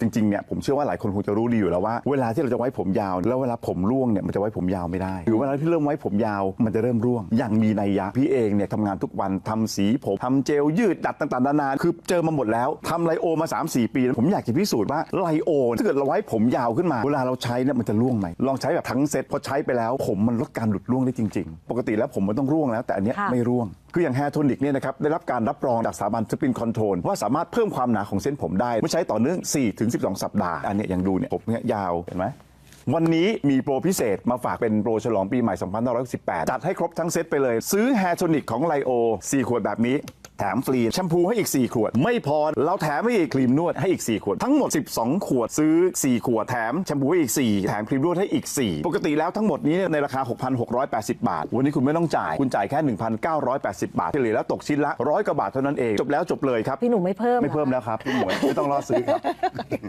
จริงๆเนี่ยผมเชื่อว่าหลายคนคงจะรู้ดีอยู่แล้วว่าเวลาที่เราจะไว้ผมยาว แล้วเวลาผมร่วงเนี่ยมันจะไว้ผมยาวไม่ได้ หรือเวลาที่เริ่มไว้ผมยาวมันจะเริ่มร่วง อย่างมีนัยยะพี่เองเนี่ยทำงานทุกวันทำสีผมทำเจลยืดดัดต่างๆนานาคือเจอมาหมดแล้วทำไลโอมา 3-4 ปีแล้วผมอยากจะพิสูจน์ว่าไลโอถ้าเกิดเราไว้ผมยาวขึ้นมา เวลาเราใช้เนี่ยมันจะร่วงไหมลองใช้แบบทั้งเซ็ตพอใช้ไปแล้ว ผมมันลดการหลุดร่วงได้จริง ๆ ปกติแล้วผมมันต้องร่วงแล้ว แต่อันเนี้ยค่ะไม่ร่วง คืออย่างแฮร์โทนิกเนี่ยนะครับได้รับการรับรองจากสถาบันสปินคอนโทรลว่าสามารถเพิ่มความหนาของเส้นผมได้เมื่อใช้ต่อเนื่อง4ถึง12 สัปดาห์อันเนี้ยยังดูเนี่ยผมเนี่ยยาวเห็นไหมวันนี้มีโปรพิเศษมาฝากเป็นโปรฉลองปีใหม่ 2518 จัดให้ครบทั้งเซตไปเลย ซื้อแฮร์โทนิกของไลโอ4ขวดแบบนี้ แถมฟรีแชมพูให้อีก 4 ขวด ไม่พอเราแถมให้อีกครีมนวดให้อีก 4 ขวด ทั้งหมด 12 ขวดซื้อ 4 ขวดแถมแชมพูให้อีก 4 แถมครีมนวดให้อีก 4 ปกติแล้วทั้งหมดนี้เนี่ยในราคา 6,680 บาท วันนี้คุณไม่ต้องจ่าย คุณจ่ายแค่ 1,980 บาทเฉลี่ยแล้วตกชิ้นละร้อยกว่าบาทเท่านั้นเองจบแล้วจบเลยครับพี่หนุ่มไม่เพิ่มไม่เพิ่มแล้วครับพี่หมวยไม่ต้องรอซื้อครับ